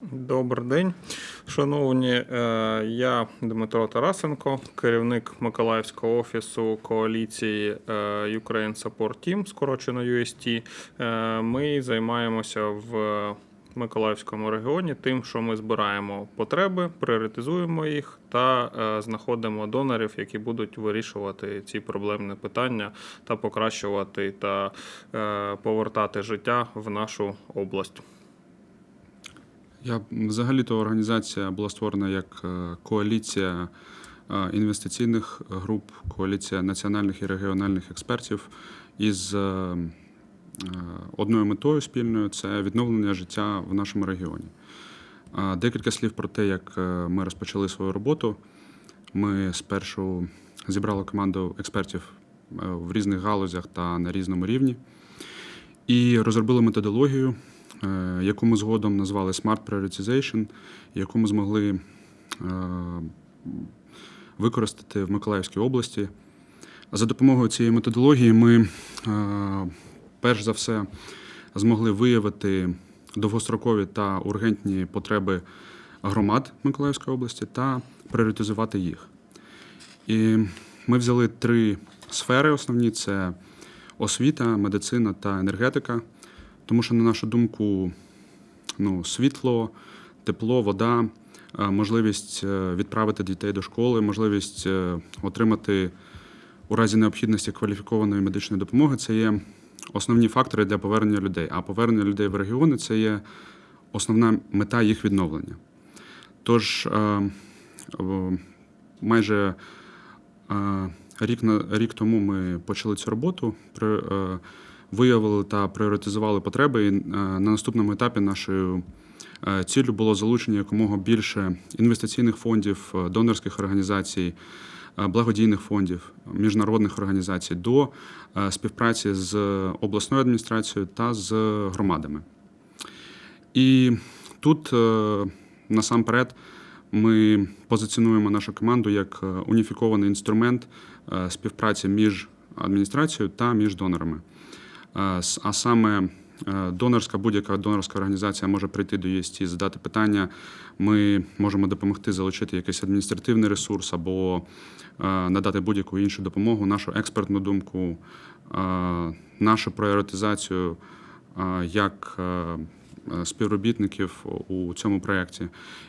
Добрий день, шановні. Е, Я Дмитро Тарасенко, керівник Миколаївського офісу коаліції е, Ukraine Support Team, скорочено UST. Е, Ми займаємося в Миколаївському регіоні тим, що ми збираємо потреби, пріоритизуємо їх та знаходимо донорів, які будуть вирішувати ці проблемні питання та покращувати та повертати життя в нашу область. Я взагалі-то організація була створена як е, коаліція е, інвестиційних груп, коаліція національних і регіональних експертів із е, одною метою спільною це відновлення життя в нашому регіоні. Декілька слів про те, як ми розпочали свою роботу. Ми спершу зібрали команду експертів в різних галузях та на різному рівні і розробили методологію, яку ми згодом назвали Smart Prioritization, яку ми змогли е, використати в Миколаївській області. За допомогою цієї методології ми е, перш за все змогли виявити довгострокові та ургентні потреби громад Миколаївської області та пріоритизувати їх. І ми взяли три сфери основні: це освіта, медицина та енергетика. Тому що, на нашу думку, ну, світло, тепло, вода, е, можливість е, відправити дітей до школи, можливість е, отримати у разі необхідності кваліфікованої медичної допомоги це є основні фактори для повернення людей. А повернення людей в регіони це є основна мета їх відновлення. Тож майже рік, рік тому ми почали цю роботу, при, виявили та пріоритизували потреби. І е, на наступному етапі нашою е, ціллю було залучення якомога більше інвестиційних фондів, е, донорських організацій, благодійних фондів, міжнародних організацій до співпраці з обласною адміністрацією та з громадами. І тут насамперед ми позиціонуємо нашу команду як уніфікований інструмент співпраці між адміністрацією та між донорами. А саме донорська будь-яка донорська організація може прийти до ЄСТ, задати питання. Ми можемо допомогти залучити якийсь адміністративний ресурс або надати будь-яку іншу допомогу, нашу експертну думку, нашу пріоритизацію як співробітників у цьому проєкті.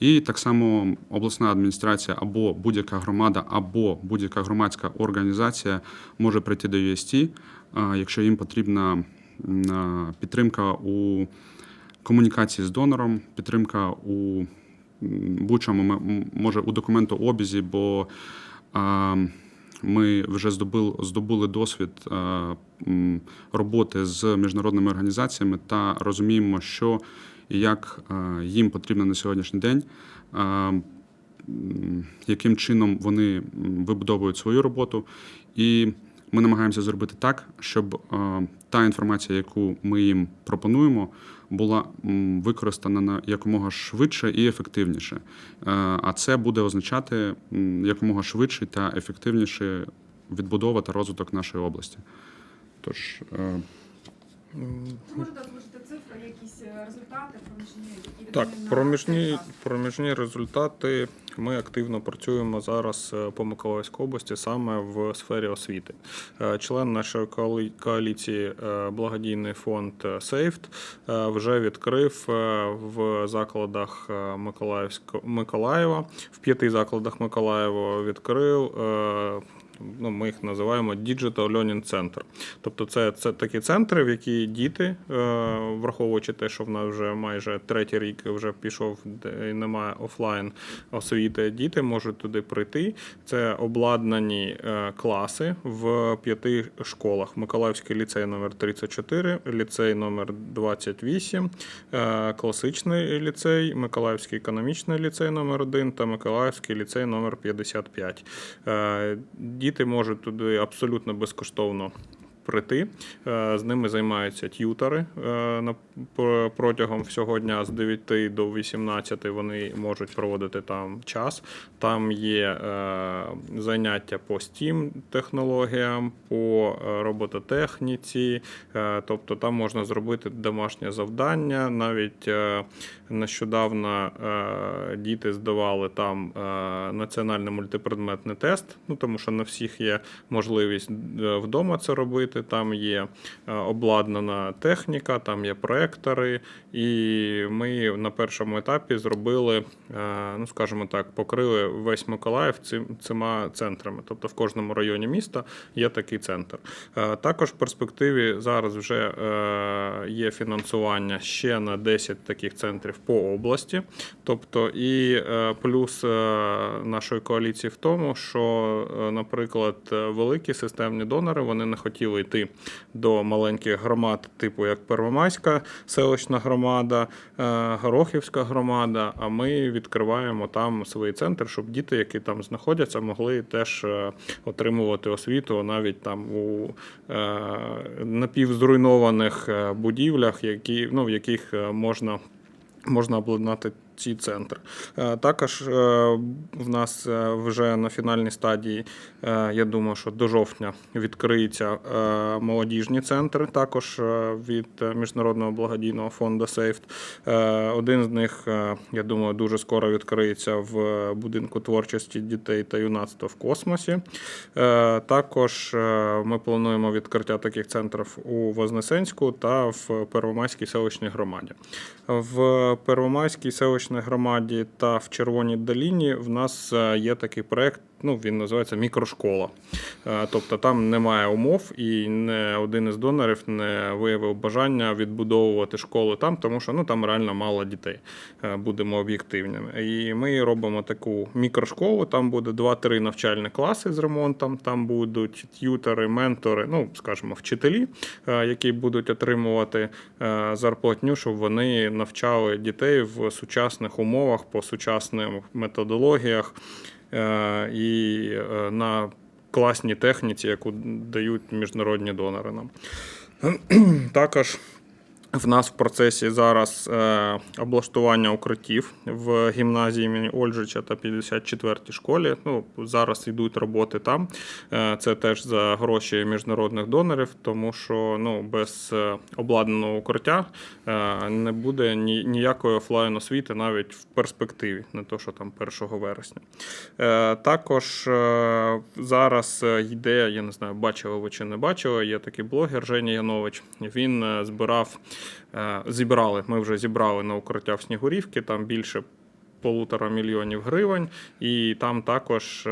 І так само обласна адміністрація або будь-яка громада, або будь-яка громадська організація може прийти до ЮСТ, якщо їм потрібна е, підтримка у комунікації з донором, підтримка у будь-чому може у документообізі, бо ми вже здобули, досвід е, роботи з міжнародними організаціями та розуміємо, що і як е, їм потрібно на сьогоднішній день, е, яким чином вони вибудовують свою роботу. І ми намагаємося зробити так, щоб е, та інформація, яку ми їм пропонуємо, була використана на якомога швидше і ефективніше. А це буде означати якомога швидше та ефективніше відбудова та розвиток нашої області. Тож е, Можете озвучити цифри, якісь е, результати проміжні, Так, проміжні, проміжні результати. Ми активно працюємо зараз е, по Миколаївській області саме в сфері освіти. Член нашої коаліції благодійний фонд Сейфт вже відкрив в закладах Миколаївського Миколаєва, в п'яти закладах Миколаєва відкрив. Ну, ми їх називаємо Digital Learning Center. Тобто, це, це такі центри, в які діти, е, враховуючи те, що в нас вже майже третій рік вже пішов, де немає офлайн освіти, діти можуть туди прийти. Це обладнані е, класи в п'яти школах: Миколаївський ліцей номер 34, ліцей номер 28, е, класичний ліцей, Миколаївський економічний ліцей номер 1 та Миколаївський ліцей номер 55. Діти можуть туди абсолютно безкоштовно прийти. Е, З ними займаються т'ютери е, протягом всього дня з 9 до 18 вони можуть проводити там час. Там є е, заняття по STEAM технологіям, по робототехніці, тобто там можна зробити домашнє завдання. Навіть нещодавно діти здавали там національний мультипредметний тест, ну тому що на всіх є можливість вдома це робити. Там є е, обладнана техніка, там є проектори, і ми на першому етапі зробили, е, ну скажімо так, покрили весь Миколаїв цим цими центрами. Тобто в кожному районі міста є такий центр. Е, Також в перспективі зараз вже є фінансування ще на 10 таких центрів по області. Тобто, і плюс нашої коаліції в тому, що, наприклад, великі системні донори вони не хотіли йти до маленьких громад, типу як Первомайська селищна громада, е, Горохівська громада. А ми відкриваємо там свої центри, щоб діти, які там знаходяться, могли теж е, отримувати освіту навіть там у е, напівзруйнованих будівлях, які ну в яких можна можна обладнати ці центри. Е, Також е, в нас е, вже на фінальній стадії, я думаю, що до жовтня відкриються е, молодіжні центри, також від Міжнародного благодійного фонду. Е, Один з них, я думаю, дуже скоро відкриється в будинку творчості дітей та юнацтва в космосі. Також ми плануємо відкриття таких центрів у Вознесенську та в Первомайській селищній громаді. В Первомайській селищній громаді та в Червоній доліні в нас е, є такий проект. Ну, він називається мікрошкола. Е, Тобто там немає умов, і не один із донорів не виявив бажання відбудовувати школи там, тому що ну там реально мало дітей. е, Будемо об'єктивними. І ми робимо таку мікрошколу. Там буде 2-3 навчальні класи з ремонтом. Там будуть т'ютери, ментори, ну скажімо, вчителі, які будуть отримувати зарплатню, щоб вони навчали дітей в сучасних умовах по сучасних методологіях е, і е, на класній техніці, яку дають міжнародні донори нам. Також в нас в процесі зараз е, облаштування укриттів в гімназії імені Ольжича та 54-й школі. Ну, зараз йдуть роботи там. Е, це теж за гроші міжнародних донорів, тому що ну, без е, обладнаного укриття не буде ні, ніякої офлайн освіти навіть в перспективі, не то що там 1 вересня. Також зараз йде, я не знаю, бачили ви чи не бачили, є такий блогер Женя Янович. Він збирав, зібрали, ми вже зібрали на укриття в Снігурівки, там більше полутора мільйонів гривень, і там також.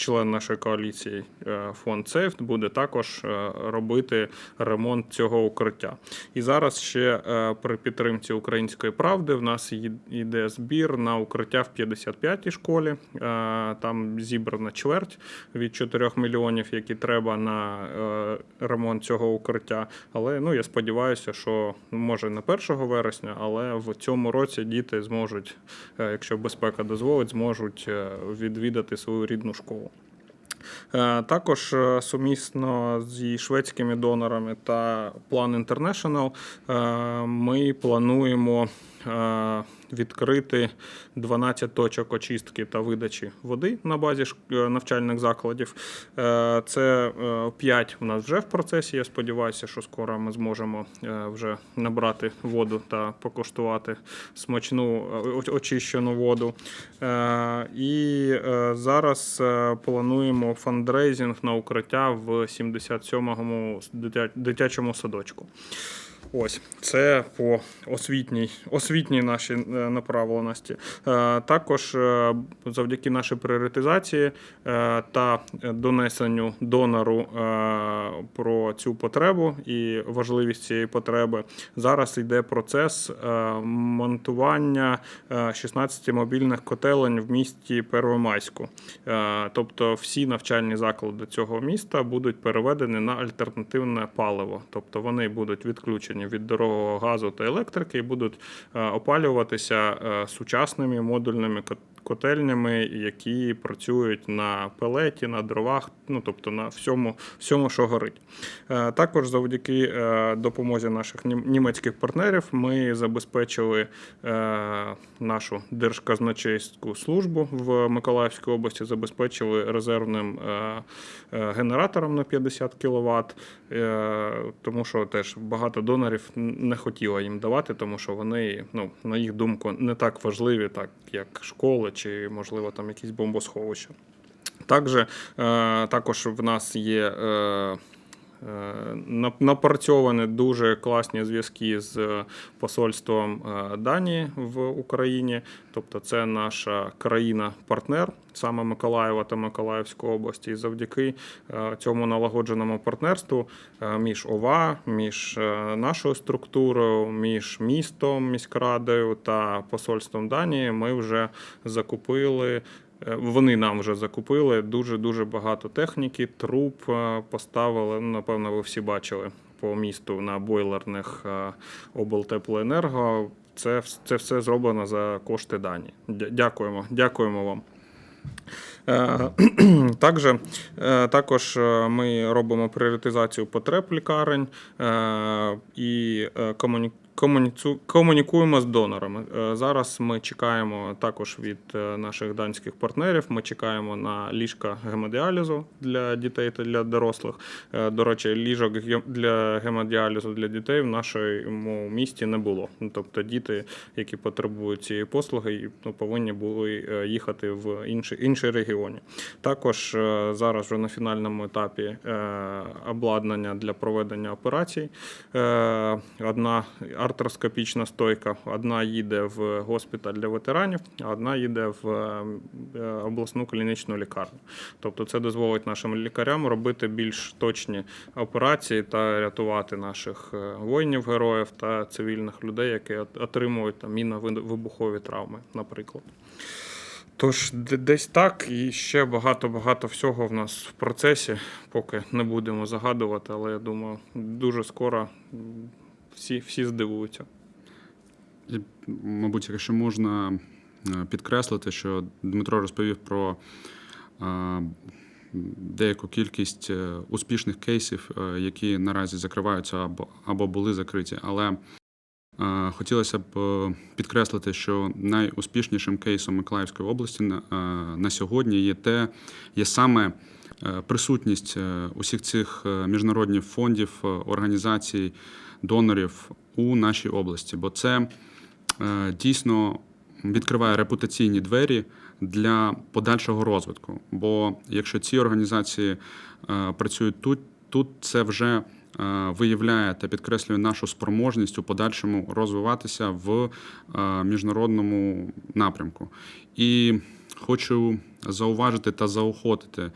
Член нашої коаліції е, фонд Сейфт буде також е, робити ремонт цього укриття. І зараз ще е, при підтримці української правди в нас йде збір на укриття в 55-й школі. Там зібрана чверть від 4 мільйонів, які треба на ремонт цього укриття. Але ну я сподіваюся, що може не 1 вересня, але в цьому році діти зможуть, якщо безпека дозволить, зможуть відвідати свою рідну школу. Е, Також е, сумісно зі шведськими донорами та Plan International е, ми плануємо відкрити 12 точок очистки та видачі води на базі е, навчальних закладів. Е, Це 5 у нас вже в процесі. Я сподіваюся, що скоро ми зможемо е, вже набрати воду та покуштувати смачну е, очищену воду. Е, І е, зараз е, плануємо фандрейзинг на укриття в 77-му дитячому садочку. Ось це по освітній, освітній нашій е, направленості. Е, Також е, завдяки нашій пріоритизації та донесенню донору про цю потребу і важливість цієї потреби зараз йде процес монтування е, 16 мобільних котелень в місті Первомайську. Тобто всі навчальні заклади цього міста будуть переведені на альтернативне паливо. Тобто вони будуть відключені від дорогого газу та електрики і будуть е, опалюватися е, сучасними модульними котельнями, які працюють на пелеті, на дровах, ну тобто на всьому, всьому що горить. Е, Також завдяки е, допомозі наших німецьких партнерів ми забезпечили е, нашу держказначейську службу в Миколаївській області, забезпечили резервним генератором на 50 кВт, тому що теж багато донорів не хотіло їм давати, тому що вони, ну, на їх думку, не так важливі, так як школи чи, можливо, там якісь бомбосховища. Також, е, також в нас є е, напрацьовані дуже класні зв'язки з е, посольством е, Данії в Україні. Тобто, це наша країна-партнер, саме Миколаєва та Миколаївської області. І завдяки е, цьому налагодженому партнерству е, між ОВА, між е, нашою структурою, між містом, міськрадою та посольством Данії ми вже закупили. Вони нам вже закупили дуже дуже багато техніки, труб е, поставили. Ну, напевно, ви всі бачили по місту на бойлерних е, облтеплоенерго. Це, це все зроблено за кошти Данії. Дя- Дякуємо, дякуємо вам. Е, Також, також ми робимо пріоритизацію потреб лікарень і комуні- комуніцу- комунікуємо з донорами. Е, Зараз ми чекаємо також від е, наших данських партнерів. Ми чекаємо на ліжка гемодіалізу для дітей та для дорослих. Е, До речі, ліжок для гемодіалізу для дітей в нашому місті не було. Тобто діти, які потребують цієї послуги, ну, повинні були їхати в інші, інші регіони. Також зараз вже на фінальному етапі обладнання для проведення операцій. Одна артроскопічна стойка, одна їде в госпіталь для ветеранів, а одна їде в е, обласну клінічну лікарню. Тобто це дозволить нашим лікарям робити більш точні операції та рятувати наших е, воїнів-героїв та цивільних людей, які отримують там мінно-вибухові травми, наприклад. Тож десь так, і ще багато-багато всього в нас в процесі, поки не будемо загадувати, але я думаю, дуже скоро всі, всі здивуються. Мабуть, якщо можна е, підкреслити, що Дмитро розповів про е, деяку кількість е, успішних кейсів, які наразі закриваються або, або були закриті. Але хотілося б підкреслити, що найуспішнішим кейсом Миколаївської області на, сьогодні є те, є саме присутність усіх цих міжнародних фондів, організацій, донорів у нашій області, бо це е, дійсно відкриває репутаційні двері для подальшого розвитку. Бо якщо ці організації е, працюють тут, тут це вже е, виявляє та підкреслює нашу спроможність у подальшому розвиватися в міжнародному напрямку. І хочу зауважити та заохотити.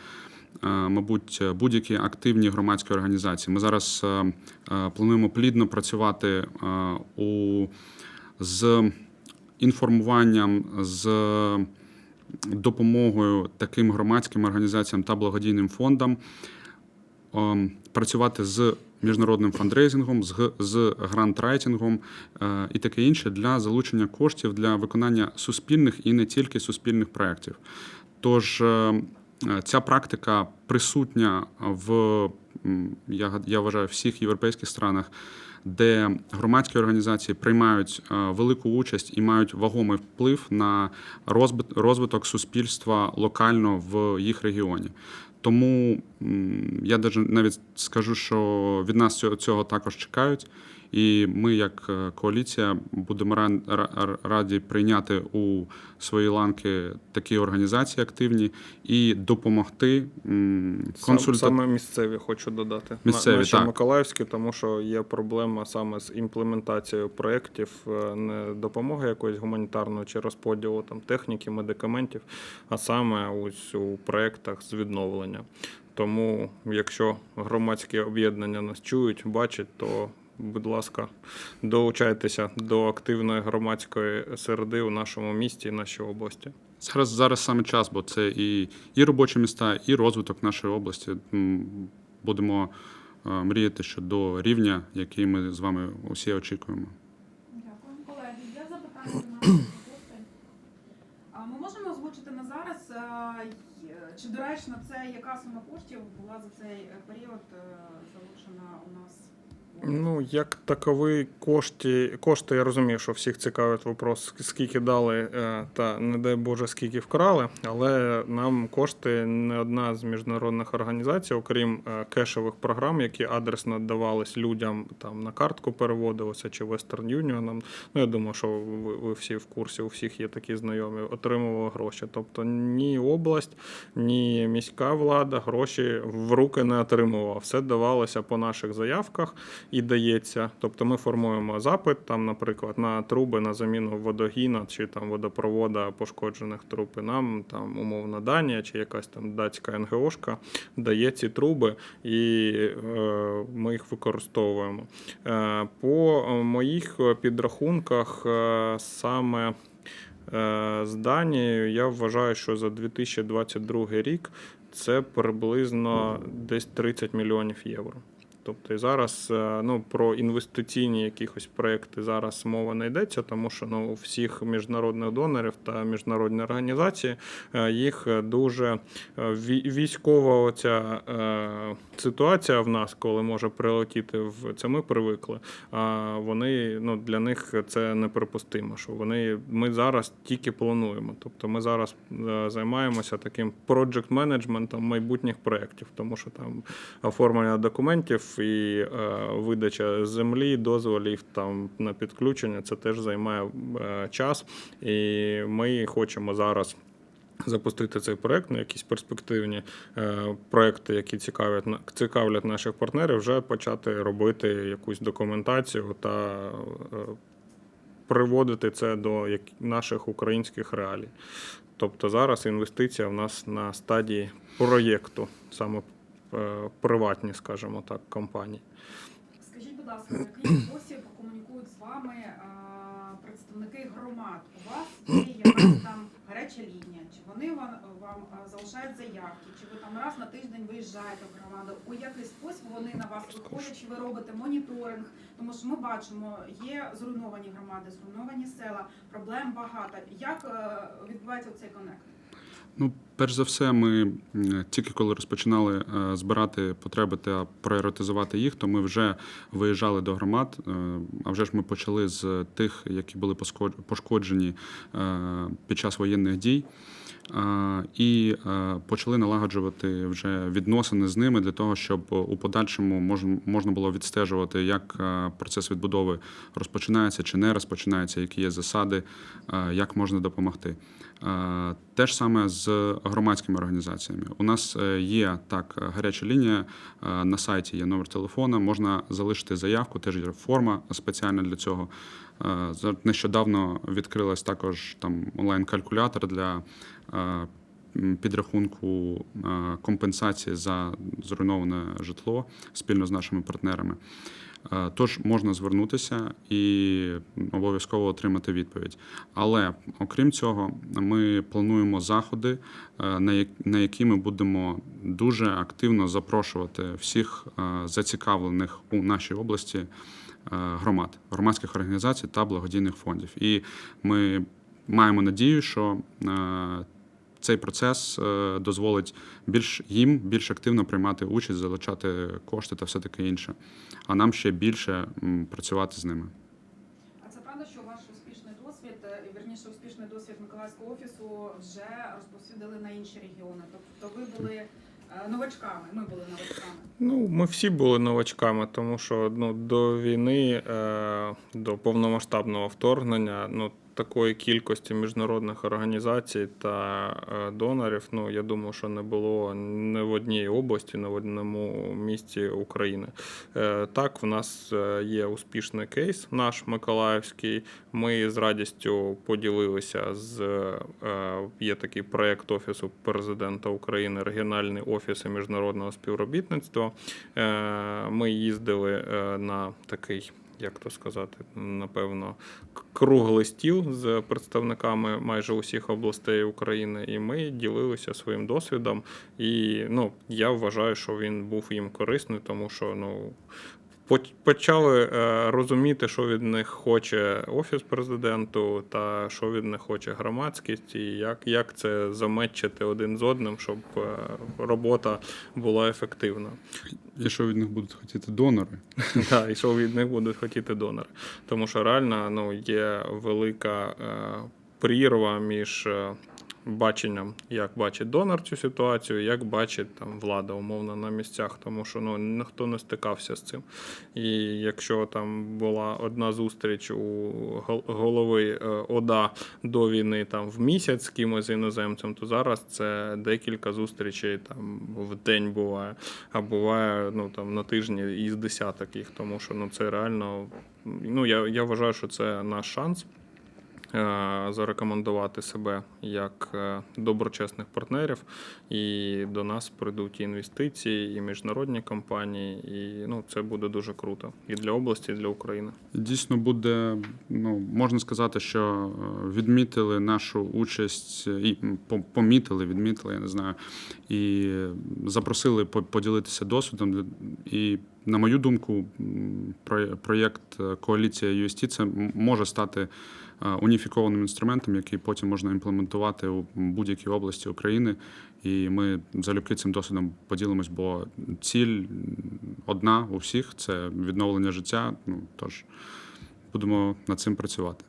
Е, Мабуть, будь-які активні громадські організації. Ми зараз е, е, плануємо плідно працювати у з інформуванням, з допомогою таким громадським організаціям та благодійним фондам, працювати з міжнародним фандрейзингом, з, з грантрайтингом е, і таке інше для залучення коштів для виконання суспільних і не тільки суспільних проєктів. Тож е, ця практика присутня в я, я вважаю всіх європейських странах, де громадські організації приймають е, велику участь і мають вагомий вплив на розвиток суспільства локально в їх регіоні. Тому я навіть скажу, що від нас цього також чекають. І ми, як е, коаліція, будемо ра- ра- раді прийняти у свої ланки такі організації активні і допомогти консульта... Саме місцеві хочу додати. Місцеві, наші так. Миколаївські, тому що є проблема саме з імплементацією проєктів, е, не допомоги якоїсь гуманітарної чи розподілу там техніки, медикаментів, а саме ось у проєктах з відновлення. Тому, якщо громадські об'єднання нас чують, бачать, то будь ласка, долучайтеся до активної громадської середи у нашому місті і нашій області. Зараз, зараз саме час, бо це і, і робочі міста, і розвиток нашої області. Будемо е, мріяти щодо рівня, який ми з вами усі очікуємо. Дякую. Колеги, є запитання до наших гостей? А Ми можемо озвучити на зараз, е, чи доречно це яка сума коштів була за цей е, період е, залучена у нас? Ну, як таковий кошти, кошти, я розумію, що всіх цікавить вопрос, скільки дали, е, та не дай Боже, скільки вкрали. Але нам кошти не одна з міжнародних організацій, окрім е, кешових програм, які адресно давались людям там на картку переводилося чи Western Union. Ну, я думаю, що ви, ви всі в курсі, у всіх є такі знайомі, отримували гроші. Тобто ні область, ні міська влада гроші в руки не отримувала. Все давалося по наших заявках і дається. Тобто ми формуємо запит, там, наприклад, на труби на заміну водогіна чи там водопровода пошкоджених труб. І нам там умовно Данія чи якась там датська НГОшка дає ці труби, і е, ми їх використовуємо. Е, по моїх підрахунках е, саме. Е, З Данією я вважаю, що за 2022 рік це приблизно десь 30 мільйонів євро. Тобто і зараз е, ну, про інвестиційні якісь проекти зараз мова не йдеться, тому що ну, у всіх міжнародних донорів та міжнародні організації е, їх дуже е, військова оця ситуація в нас, коли може прилетіти в це. Ми привикли. А вони ну для них це неприпустимо. Що вони ми зараз тільки плануємо. Тобто ми зараз займаємося таким project менеджментом майбутніх проєктів, тому що там оформлення документів і е, видача землі, дозволів там на підключення. Це теж займає е, час, і ми хочемо зараз. Запустити цей проект на якісь перспективні е, проекти, які цікавлять цікавлять наших партнерів, вже почати робити якусь документацію та е, приводити це до як- наших українських реалій. Тобто зараз інвестиція в нас на стадії проєкту, саме приватні, скажімо так, компанії. Скажіть, будь ласка, в який спосіб комунікують з вами е, представники громад? У вас є якась там гаряча лінія? Чи вони вам, вам е, залишають заявки? Чи ви там раз на тиждень виїжджаєте в громаду? У який спосіб вони на вас виходять? Чи ви робите моніторинг? Тому що ми бачимо, є зруйновані громади, зруйновані села, проблем багато. Як е, відбувається цей коннект? Ну, перш за все, ми тільки коли розпочинали е, збирати потреби та пріоритизувати їх, то ми вже виїжджали до громад. Е, А вже ж ми почали з тих, які були пошкоджені е, під час воєнних дій. І е, почали налагоджувати вже відносини з ними для того, щоб у подальшому можна було відстежувати, як е, процес відбудови розпочинається чи не розпочинається, які є засади, е, як можна допомогти. Те ж саме з громадськими організаціями. У нас є так гаряча лінія на сайті, є номер телефона, можна залишити заявку, теж є форма спеціальна для цього. Е, Нещодавно відкрилась також там онлайн-калькулятор для е, підрахунку е, компенсації за зруйноване житло спільно з нашими партнерами. Тож можна звернутися і обов'язково отримати відповідь. Але окрім цього, ми плануємо заходи, на як- на які ми будемо дуже активно запрошувати всіх зацікавлених у нашій області громад, громадських організацій та благодійних фондів. І ми маємо надію, що е, цей процес е, дозволить більш їм більш активно приймати участь, залучати кошти та все таке інше. А нам ще більше працювати з ними. А це правда, що ваш успішний досвід, е, вірніше, успішний досвід Миколаївського офісу вже розповсюдили на інші регіони. Тобто ви були е, новачками, ми були новачками. Ну, ми всі були новачками, тому що ну, до війни, е, до повномасштабного вторгнення, ну, такої кількості міжнародних організацій та е, донорів, ну, я думаю, що не було не в одній області, не в одному місті України. Е, так, в нас е, є успішний кейс, наш Миколаївський. Ми з радістю поділилися з є такий проєкт Офісу президента України, регіональний офіси міжнародного співробітництва. Ми їздили на такий. Як то сказати, напевно, круглий стіл з представниками майже усіх областей України, і ми ділилися своїм досвідом. І ну, я вважаю, що він був їм корисний, тому що ну, почали е, розуміти, що від них хоче офіс президенту, та що від них хоче громадськість, і як, як це заметчити один з одним, щоб е, робота була ефективна. І що від них будуть хотіти донори? Да, і що від них будуть хотіти донори. Тому що реально ну, є велика е, прірва між баченням, як бачить донор цю ситуацію, як бачить там влада умовно на місцях, тому що ну, ніхто не стикався з цим. І якщо там була одна зустріч у гол- голови е, ОДА до війни там в місяць з кимось іноземцем, то зараз це декілька зустрічей там в день буває, а буває ну там на тижні із десяток їх, тому що ну це реально. Ну я, я вважаю, що це наш шанс зарекомендувати себе як е, доброчесних партнерів, і до нас прийдуть і інвестиції, і міжнародні компанії, і ну це буде дуже круто і для області, і для України. Дійсно буде, ну можна сказати, що е, відмітили нашу участь е, і помітили, відмітили, я не знаю, і запросили по- поділитися досвідом. І на мою думку, про- проєкт е, коаліція UST це може стати е, уніфікованим інструментом, який потім можна імплементувати у будь-якій області України. І ми залюбки цим досвідом поділимось, бо ціль одна у всіх це відновлення життя. Ну тож будемо над цим працювати.